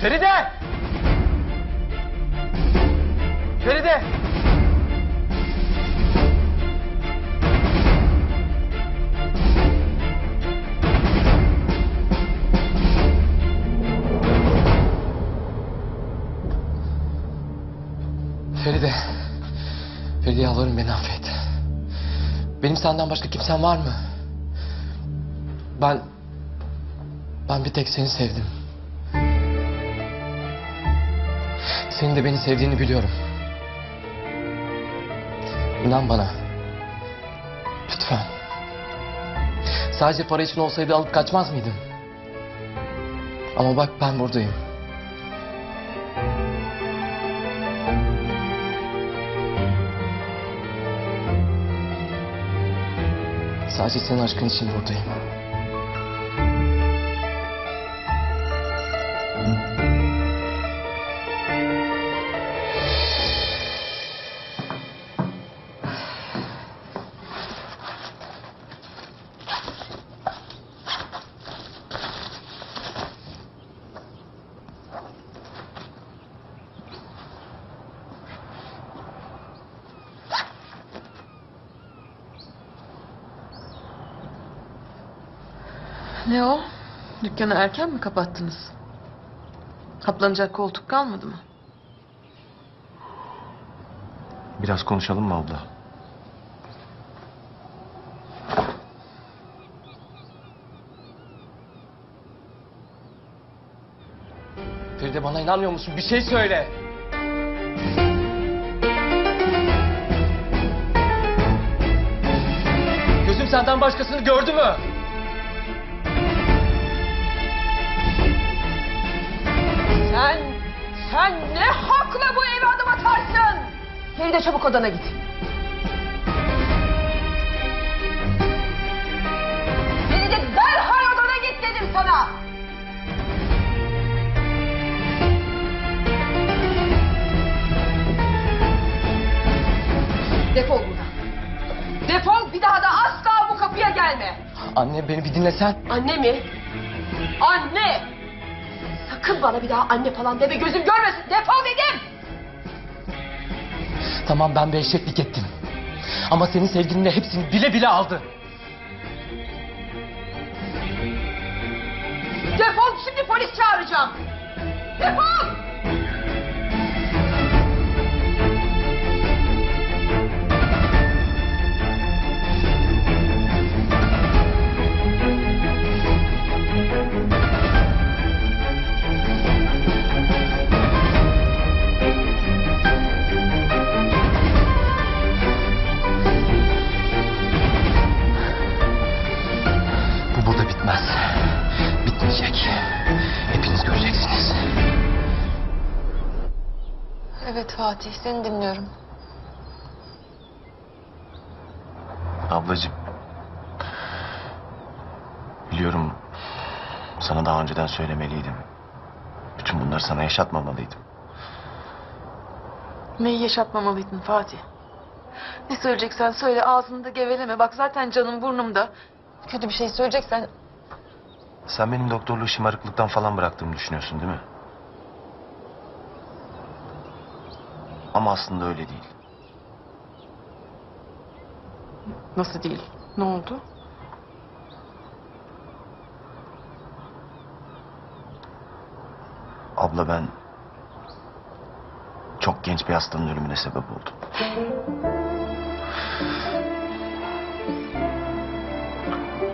Feride! Feride! Feride. Feride yalvarırım beni affet. Benim senden başka kimsem var mı? Ben... Ben bir tek seni sevdim. Senin de beni sevdiğini biliyorum. İnan bana. Lütfen. Sadece para için olsaydı alıp kaçmaz mıydım? Ama bak ben buradayım. Sadece senin aşkın için buradayım. Ne o? Dükkanı erken mi kapattınız? Kaplanacak koltuk kalmadı mı? Biraz konuşalım mı abla? Feride bana inanmıyor musun? Bir şey söyle. Gözüm senden başkasını gördü mü? Sen, sen ne hakla bu eve adım atarsın? Feride çabuk odana git. Feride derhal odana git dedim sana. Defol buradan. Defol bir daha da asla bu kapıya gelme. Anne beni bir dinlesen. Anne mi? Anne! Sakın bana bir daha anne falan deme gözüm görmesin. Defol dedim. Tamam ben bir eşeklik ettim. Ama senin sevgilin de hepsini bile bile aldı. Defol şimdi polis çağıracağım. Defol! Seni dinliyorum. Ablacığım. Biliyorum sana daha önceden söylemeliydim. Bütün bunları sana yaşatmamalıydım. Neyi yaşatmamalıydın Fatih? Ne söyleyeceksen söyle ağzında geveleme. Bak zaten canım burnumda. Kötü bir şey söyleyeceksen Sen benim doktorluğu şımarıklıktan falan bıraktığımı düşünüyorsun değil mi? Ama aslında öyle değil. nasıl değil? Ne oldu? Abla ben çok genç bir hastanın ölümüne sebep oldum.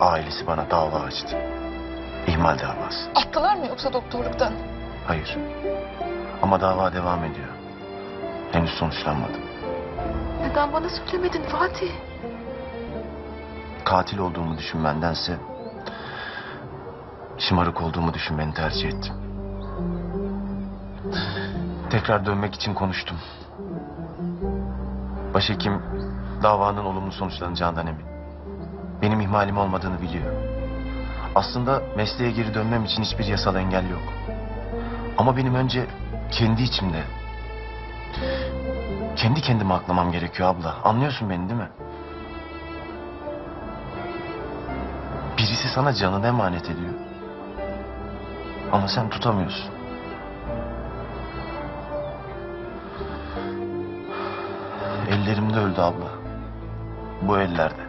Ailesi bana dava açtı. İhmal davası. Attılar mı yoksa doktorluktan? Hayır. Ama dava devam ediyor. Henüz sonuçlanmadı. Neden bana söylemedin Fatih? Katil olduğumu düşünmendense şımarık olduğumu düşünmeni tercih ettim. Tekrar dönmek için konuştum. Başhekim davanın olumlu sonuçlanacağından emin. Benim ihmalim olmadığını biliyor. Aslında mesleğe geri dönmem için hiçbir yasal engel yok. Ama benim önce kendi içimde kendi kendime aklamam gerekiyor abla. Anlıyorsun beni değil mi? Birisi sana canını emanet ediyor. Ama sen tutamıyorsun. Ellerimde öldü abla. Bu ellerde.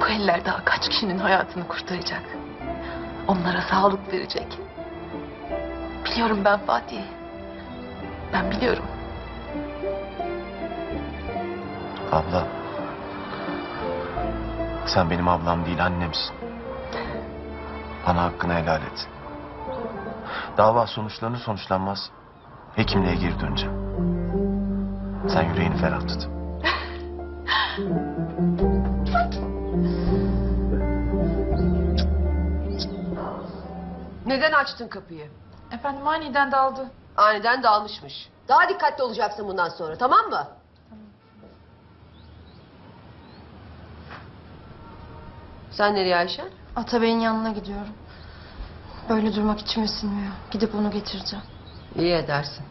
Bu eller daha kaç kişinin hayatını kurtaracak? Onlara sağlık verecek. Biliyorum ben Fatih. Ben biliyorum. Abla. Sen benim ablam değil annemsin. Bana hakkını helal et. Dava sonuçlanır sonuçlanmaz hekimliğe geri döneceğim. Sen yüreğini ferah tut. Neden açtın kapıyı? Efendim aniden daldı. Aniden dağılmışmış. Daha dikkatli olacaksın bundan sonra tamam mı? Sen nereye Ayşen? Atabey'in yanına gidiyorum. Böyle durmak içime sinmiyor. Gidip onu getireceğim. İyi edersin.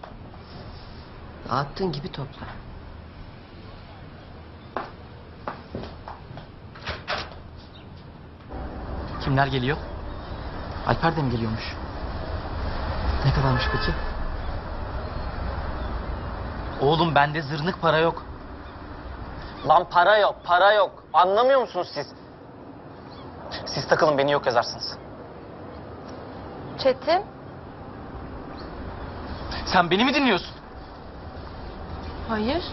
Dağıttığın gibi topla. Kimler geliyor? Alper de mi geliyormuş? Ne kadarmış peki? Oğlum bende zırnık para yok. Lan para yok, para yok. Anlamıyor musunuz siz? Siz takılın beni yok yazarsınız. Çetin? Sen beni mi dinliyorsun? Hayır.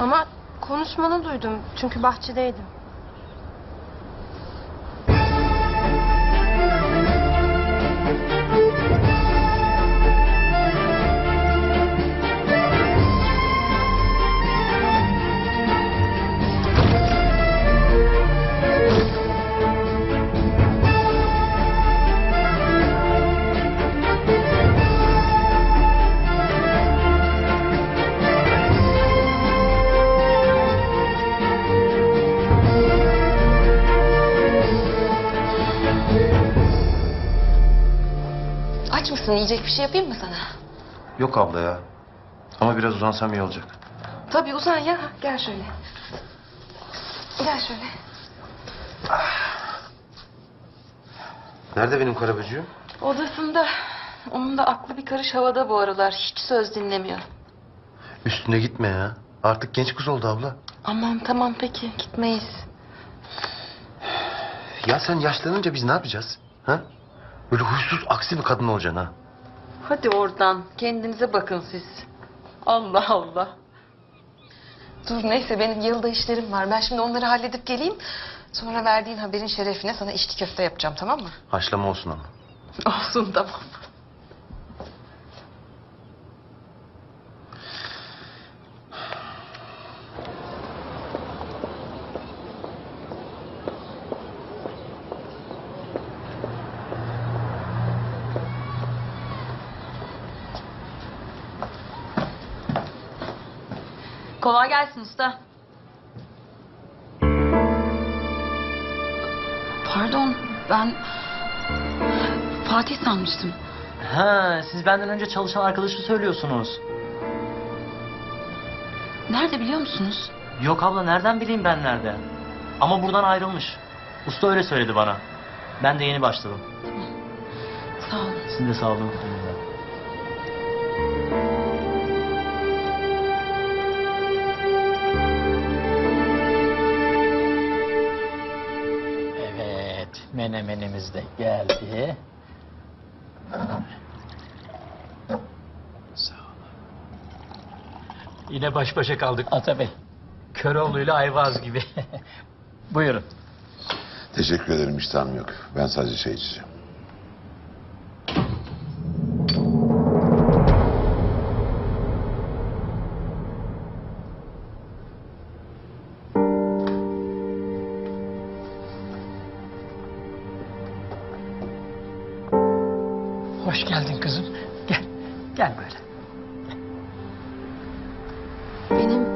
Ama konuşmanı duydum. Çünkü bahçedeydim. Yiyecek bir şey yapayım mı sana? Yok abla ya. Ama biraz uzansam iyi olacak. Tabii uzan ya. Gel şöyle. Gel şöyle. Nerede benim karaböcüğüm? Odasında. Onun da aklı bir karış havada bu aralar. Hiç söz dinlemiyor. Üstüne gitme ya. Artık genç kız oldu abla. Aman tamam peki. Gitmeyiz. Ya sen yaşlanınca biz ne yapacağız? Ha? Böyle huysuz aksi bir kadın olacaksın ha. Hadi oradan. Kendinize bakın siz. Allah Allah. Dur neyse benim yılda işlerim var. Ben şimdi onları halledip geleyim. Sonra verdiğin haberin şerefine sana içli köfte yapacağım tamam mı? Haşlama olsun ama. Olsun tamam. Kolay gelsin usta. Pardon ben Fatih sanmıştım. Ha, siz benden önce çalışan arkadaşı söylüyorsunuz. Nerede biliyor musunuz? Yok abla nereden bileyim ben nerede? Ama buradan ayrılmış. Usta öyle söyledi bana. Ben de yeni başladım. Sağ olun. Sizin de sağ olun. Menemenimiz de geldi. Sağ olun. Yine baş başa kaldık Atabey. Köroğlu ile Ayvaz gibi. Buyurun. Teşekkür ederim iştahım yok. Ben sadece şey içeceğim. Hoş geldin kızım. Gel, gel böyle. Benim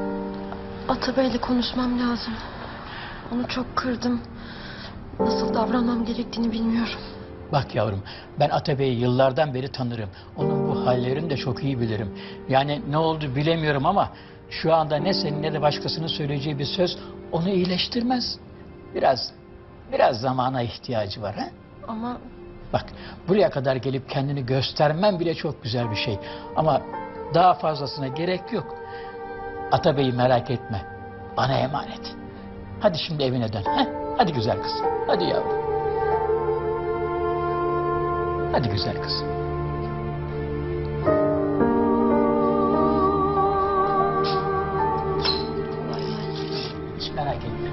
Atabey'le konuşmam lazım. Onu çok kırdım. Nasıl davranmam gerektiğini bilmiyorum. Bak yavrum, ben Atabey'i yıllardan beri tanırım. Onun bu hallerini de çok iyi bilirim. Yani ne oldu bilemiyorum ama şu anda ne senin ne de başkasının söyleyeceği bir söz onu iyileştirmez. Biraz, biraz zamana ihtiyacı var ha? Ama Bak buraya kadar gelip kendini göstermen bile çok güzel bir şey. Ama daha fazlasına gerek yok. Atabey'i merak etme. Bana emanet. Hadi şimdi evine dön. Heh. Hadi güzel kız. Hadi yavrum. Hadi güzel kız. Hiç merak etme.